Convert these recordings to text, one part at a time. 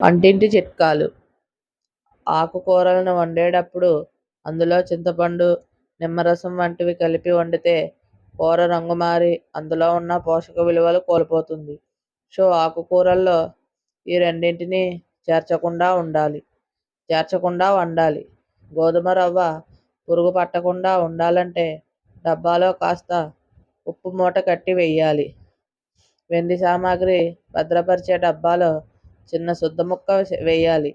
వంటింటి చిట్కాలు ఆకుకూరలను వండేటప్పుడు అందులో చింతపండు, నిమ్మరసం వంటివి కలిపి వండితే కూర రంగు మారి అందులో ఉన్న పోషక విలువలు కోల్పోతుంది. సో ఆకుకూరల్లో ఈ రెండింటిని చేర్చకుండా ఉండాలి చేర్చకుండా వండాలి. గోధుమ రవ్వ పురుగు పట్టకుండా ఉండాలంటే డబ్బాలో కాస్త ఉప్పు మూట కట్టి వెయ్యాలి. వెండి సామాగ్రి భద్రపరిచే డబ్బాలో చిన్న సుద్దముక్క వేయాలి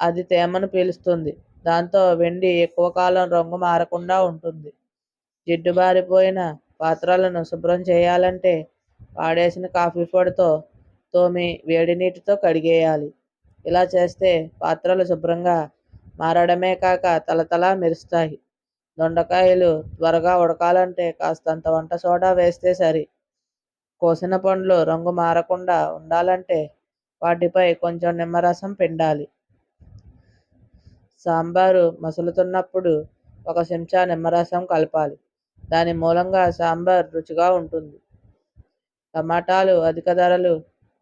అది తేమను పీలుస్తుంది. దాంతో వెండి ఎక్కువ కాలం రంగు మారకుండా ఉంటుంది. జిడ్డుబారిపోయిన పాత్రలను శుభ్రం చేయాలంటే వాడేసిన కాఫీ పొడితో తోమి వేడి నీటితో కడిగేయాలి. ఇలా చేస్తే పాత్రలు శుభ్రంగా మారడమే కాక తలతలా మెరుస్తాయి. దొండకాయలు త్వరగా ఉడకాలంటే కాస్తంత వంట సోడా వేస్తే సరి. కోసిన పండ్లు రంగు మారకుండా ఉండాలంటే వాటిపై కొంచెం నిమ్మరసం పిండాలి. సాంబారు మసులుతున్నప్పుడు ఒక చెంచా నిమ్మరసం కలపాలి. దాని మూలంగా సాంబార్ రుచిగా ఉంటుంది. టమాటాలు అధిక ధరలు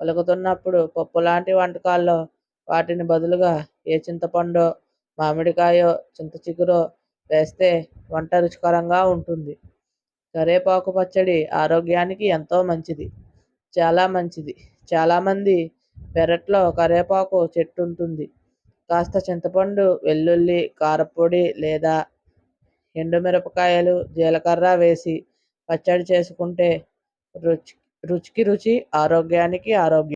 పలుకుతున్నప్పుడు పప్పులాంటి వంటకాల్లో వాటిని బదులుగా ఏ చింతపండో, మామిడికాయో, చింతచిగురో వేస్తే వంట రుచికరంగా ఉంటుంది. కరేపాకు పచ్చడి ఆరోగ్యానికి ఎంతో మంచిది. చాలా మంచిది. చాలామంది పెరట్లో కరేపాకు చెట్టుంటుంది. కాస్త చింతపండు, వెల్లుల్లి, కారపొడి లేదా ఎండుమిరపకాయలు, జీలకర్ర వేసి పచ్చడి చేసుకుంటే రుచి రుచికి రుచి ఆరోగ్యానికి ఆరోగ్యం.